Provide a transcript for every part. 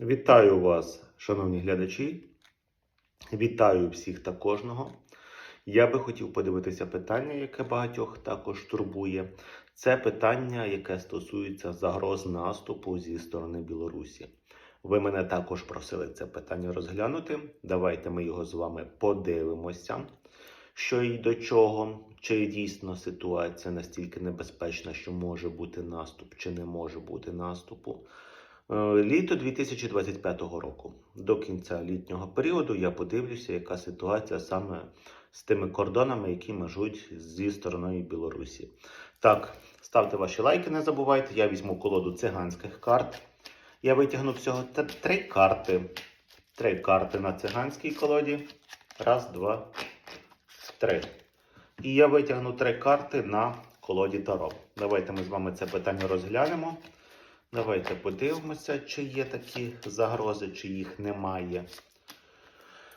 Вітаю вас, шановні глядачі. Вітаю всіх та кожного. Я би хотів подивитися питання, яке багатьох також турбує. Це питання, яке стосується загроз наступу зі сторони Білорусі. Ви мене також просили це питання розглянути. Давайте ми його з вами подивимося, що і до чого, чи дійсно ситуація настільки небезпечна, що може бути наступ, чи не може бути наступу. Е, Літо 2025 року. До кінця літнього періоду я подивлюся, яка ситуація саме з тими кордонами, які межуть зі стороною Білорусі. Так, ставте ваші лайки, не забувайте. Я візьму колоду циганських карт. Я витягну всього три карти. Три карти на циганській колоді. Раз, два, три. І я витягну три карти на колоді Таро. Давайте ми з вами це питання розглянемо. Давайте подивимося, чи є такі загрози, чи їх немає.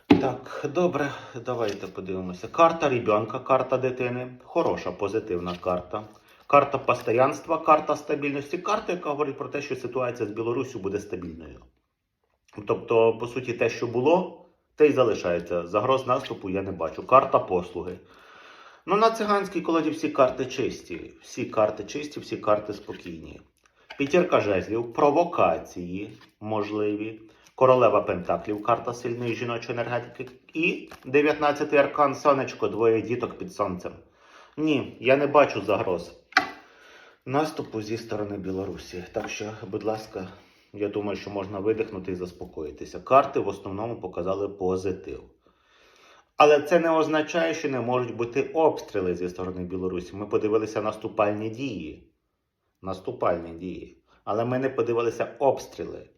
Так, добре, давайте подивимося. Карта ребенка, карта дитини. Хороша, позитивна карта. Карта постоянства, карта стабільності. Карта, яка говорить про те, що ситуація з Білоруссю буде стабільною. Тобто, по суті, те, що було, те й залишається. Загроз наступу я не бачу. Карта послуги. Ну, на циганській колоді всі карти чисті. Всі карти чисті, всі карти спокійні. П'ятірка жезлів, провокації можливі. Королева Пентаклів, карта сильної жіночої енергетики. І 19-й аркан сонечко, двоє діток під сонцем. Ні, я не бачу загроз наступу зі сторони Білорусі. Так що, будь ласка, я думаю, що можна видихнути і заспокоїтися. Карти в основному показали позитив. Але це не означає, що не можуть бути обстріли зі сторони Білорусі. Ми подивилися наступальні дії. Наступальні дії. Але ми не подивилися обстріли.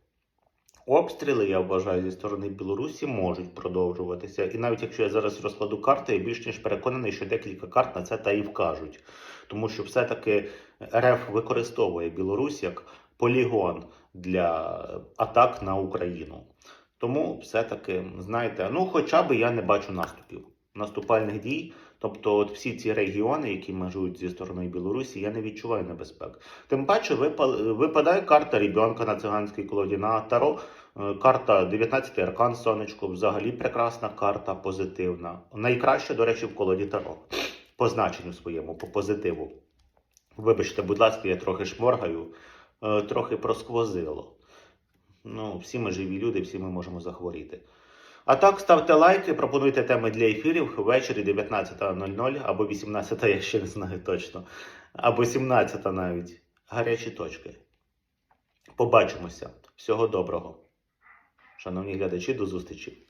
Обстріли, я вважаю, зі сторони Білорусі можуть продовжуватися. І навіть якщо я зараз розкладу карти, я більш ніж переконаний, що декілька карт на це та і вкажуть. Тому що все-таки РФ використовує Білорусь як полігон для атак на Україну. Тому все-таки, знаєте, ну хоча б я не бачу наступів, наступальних дій. Тобто, от всі ці регіони, які межують зі стороною Білорусі, я не відчуваю небезпек. Тим паче випадає карта ребенка на циганській колоді на Таро. е, Карта 19 аркан сонечко, взагалі прекрасна карта, позитивна. Найкраще, до речі, в колоді Таро. По значенню своєму, по позитиву. Вибачте, будь ласка, я трохи шморгаю, е, трохи просквозило. Ну, всі ми живі люди, всі ми можемо захворіти. А так, ставте лайки, пропонуйте теми для ефірів ввечері 19.00 або 18, я ще не знаю точно. Або 17 навіть. Гарячі точки. Побачимося. Всього доброго. Шановні глядачі, до зустрічі.